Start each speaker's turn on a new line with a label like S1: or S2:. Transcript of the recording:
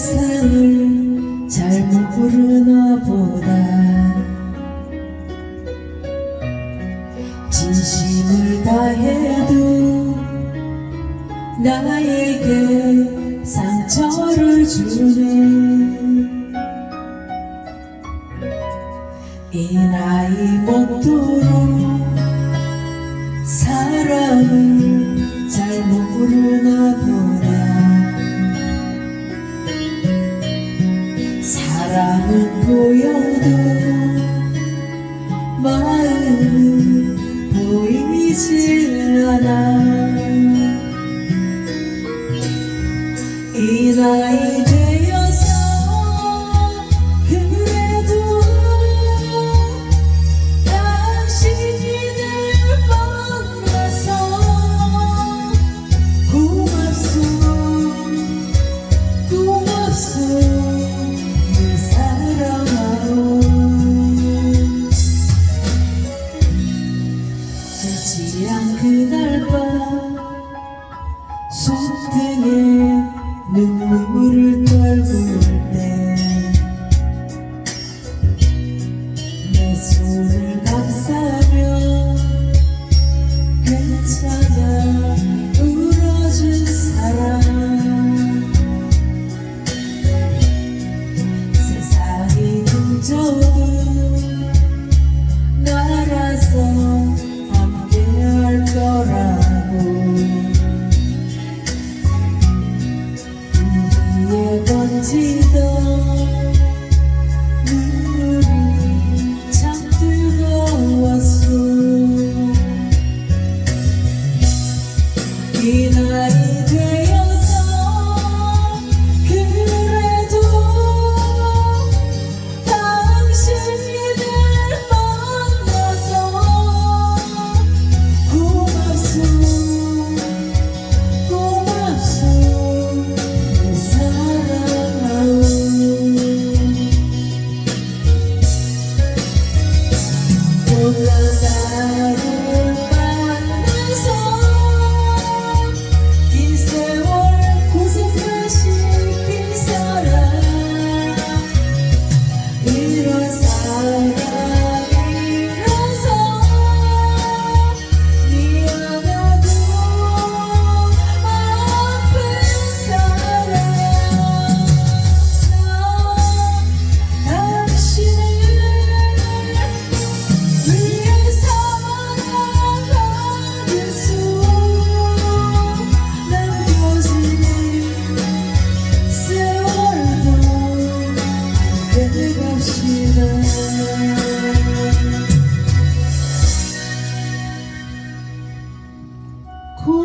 S1: 세상을 잘못 부르나 보다. 진심을 다해도 나에게 상처를 주네. 이 나이 먹도록 사랑을 바람은 보여도 손등에 눈물을 떨구을 때내 손을 감싸